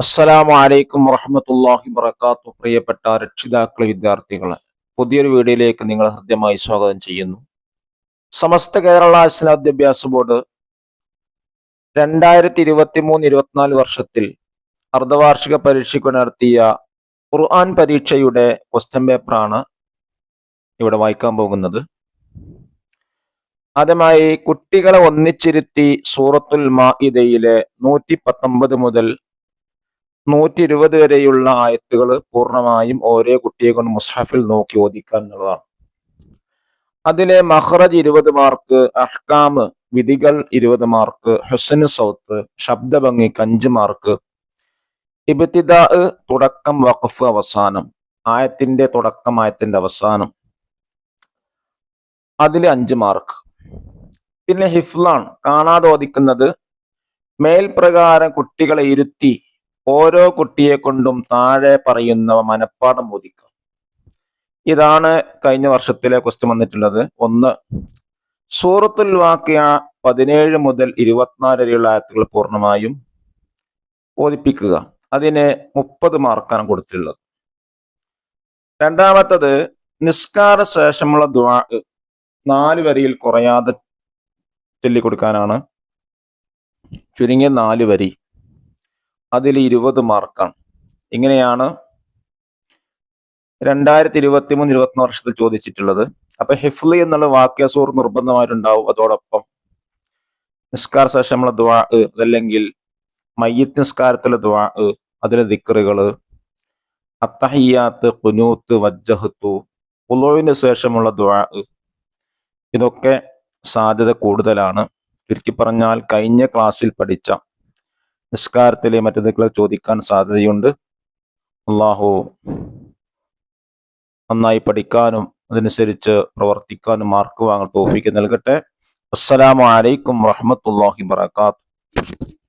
അസ്സലാമു അലൈക്കും വറഹമത്തല്ലാഹി വബറകാത്തു പ്രിയപ്പെട്ട രക്ഷിതാക്കളെ വിദ്യാർത്ഥികളെ പുതിയൊരു വീഡിയോയിലേക്ക് നിങ്ങളെ ഹൃദ്യമായി സ്വാഗതം ചെയ്യുന്നു. സമസ്ത കേരള ഇസ്ലാം വിദ്യാഭ്യാസ ബോർഡ് രണ്ടായിരത്തി ഇരുപത്തി മൂന്ന് ഇരുപത്തിനാല് വർഷത്തിൽ അർദ്ധവാർഷിക പരീക്ഷയ്ക്ക് നടത്തിയ ഖുർആൻ പരീക്ഷയുടെ ക്വസ്റ്റ്യൻ പേപ്പറാണ് ഇവിടെ വായിക്കാൻ പോകുന്നത്. ആദ്യമായി കുട്ടികളെ ഒന്നിച്ചിരുത്തി സൂറത്തുൽ മാഇദയിലെ നൂറ്റി പത്തൊമ്പത് മുതൽ നൂറ്റി ഇരുപത് വരെയുള്ള ആയത്തുകൾ പൂർണമായും ഓരോ കുട്ടിയെ കൊണ്ട് മുസ്ഹഫിൽ നോക്കി ഓദിക്കുക എന്നുള്ളതാണ്. അതിലെ മഹ്റജ് ഇരുപത് മാർക്ക് അഹ്കാമ് വിധികൾ ഇരുപത് മാർക്ക് ഹുസന് സൗത്ത് ശബ്ദഭംഗിക്ക് അഞ്ച് മാർക്ക് ഇബത്തിദ തുടക്കം വഖഫ് അവസാനം ആയത്തിന്റെ തുടക്കം ആയത്തിന്റെ അവസാനം അതിൽ അഞ്ച് മാർക്ക്. പിന്നെ ഹിഫ്ലാണ് കാണാതെ ഓദിക്കുന്നത് മേൽപ്രകാരം കുട്ടികളെ ഇരുത്തി ഓരോ കുട്ടിയെ കൊണ്ടും താഴെ പറയുന്നവ മനഃപ്പാഠം ബോധിക്കുക ഇതാണ് കഴിഞ്ഞ വർഷത്തിലെ ക്വസ്റ്റ്യൻ വന്നിട്ടുള്ളത്. ഒന്ന് സൂറത്തുൽ വാക്യ പതിനേഴ് മുതൽ ഇരുപത്തിനാല് വരെയുള്ള ആയത്തുകൾ പൂർണമായും ബോധിപ്പിക്കുക. അതിന് മുപ്പത് മാർക്കാണ് കൊടുത്തിട്ടുള്ളത്. രണ്ടാമത്തത് നിസ്കാര ശേഷമുള്ള ദ്വാ നാല് വരിയിൽ കുറയാതെ ചൊല്ലിക്കൊടുക്കാനാണ്. ചുരുങ്ങിയ നാല് വരി. അതിൽ ഇരുപത് മാർക്കാണ്. ഇങ്ങനെയാണ് രണ്ടായിരത്തി ഇരുപത്തി മൂന്ന് ഇരുപത്തിനാല് വർഷത്തിൽ ചോദിച്ചിട്ടുള്ളത്. അപ്പൊ ഹിഫ്ലി എന്നുള്ള വാക്യസൂർ നിർബന്ധമായിട്ടുണ്ടാവും. അതോടൊപ്പം നിസ്കാര സശമുള്ള ദ്വാ അതല്ലെങ്കിൽ മയ്യത്ത് നിസ്കാരത്തിലെ ദ്വാ അതിലെ ദിക്കറുകൾ അത്തഹിയാത്ത് കുനൂത്ത് വജ്ജഹത്തു ഉലോവിന് ശേഷമുള്ള ദ്വാ ഇതൊക്കെ സാധ്യത കൂടുതലാണ്. ചുരുക്കി പറഞ്ഞാൽ കഴിഞ്ഞ ക്ലാസ്സിൽ പഠിച്ച നിസ്കാരത്തിലെ മറ്റു ചോദിക്കാൻ സാധ്യതയുണ്ട്. അള്ളാഹു നന്നായി പഠിക്കാനും അതനുസരിച്ച് പ്രവർത്തിക്കാനും മാർക്ക് വാങ്ങാൻ തോഫിക്ക് നൽകട്ടെ. അസ്സലാമു അലൈക്കും വറഹമത്തല്ലാഹി വബറകാതുഹു.